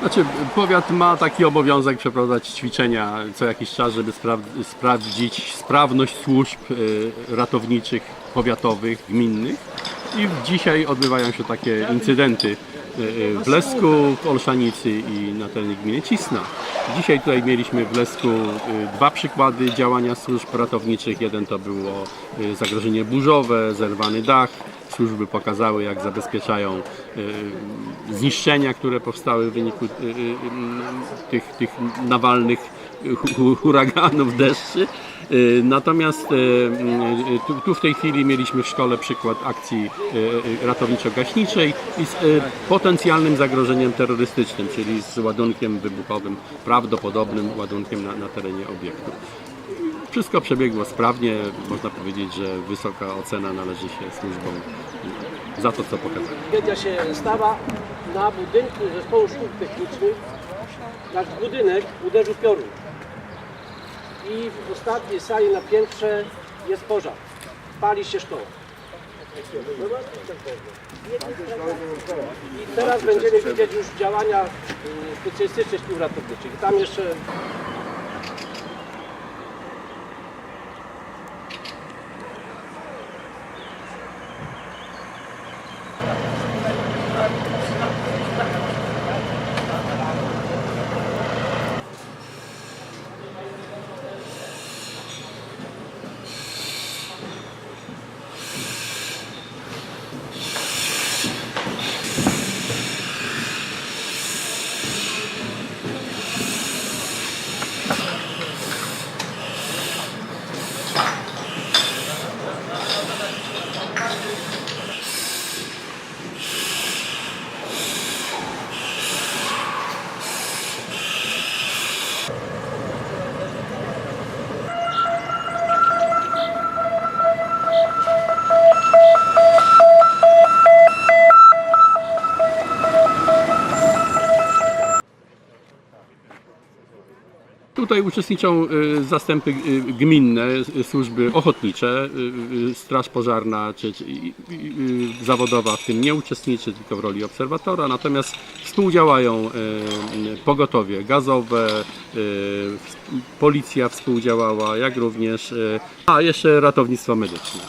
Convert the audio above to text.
Znaczy, powiat ma taki obowiązek przeprowadzać ćwiczenia co jakiś czas, żeby spra sprawdzić sprawność służb y, ratowniczych, powiatowych, gminnych. I dzisiaj odbywają się takie incydenty y, y, w Lesku, w Olszanicy i na terenie gminy Cisna. Dzisiaj tutaj mieliśmy w Lesku y, dwa przykłady działania służb ratowniczych. Jeden to było zagrożenie burzowe, zerwany dach, służby pokazały, jak zabezpieczają e, zniszczenia, które powstały w wyniku e, m, tych, tych nawalnych hu- hu- huraganów, deszczy. Natomiast tu, w tej chwili mieliśmy w szkole przykład akcji ratowniczo-gaśniczej i z potencjalnym zagrożeniem terrorystycznym, czyli z ładunkiem wybuchowym, prawdopodobnym ładunkiem na, na terenie obiektu. Wszystko przebiegło sprawnie. Można powiedzieć, że wysoka ocena należy się służbom za to, co pokazali. Tragedia się stała na budynku Zespołu Szkół Technicznych. Nasz budynek uderzył piorun. I w ostatniej sali na piętrze jest pożar. Pali się szkoła. I teraz będziemy widzieć już działania y, specjalistycznych szkół ratowniczych. Tam jeszcze Tutaj uczestniczą y, zastępy y, gminne, y, służby ochotnicze, straż pożarna czy, czy zawodowa w tym nie uczestniczy, tylko w roli obserwatora, natomiast współdziałają pogotowie gazowe, policja współdziałała, jak również, a jeszcze ratownictwo medyczne.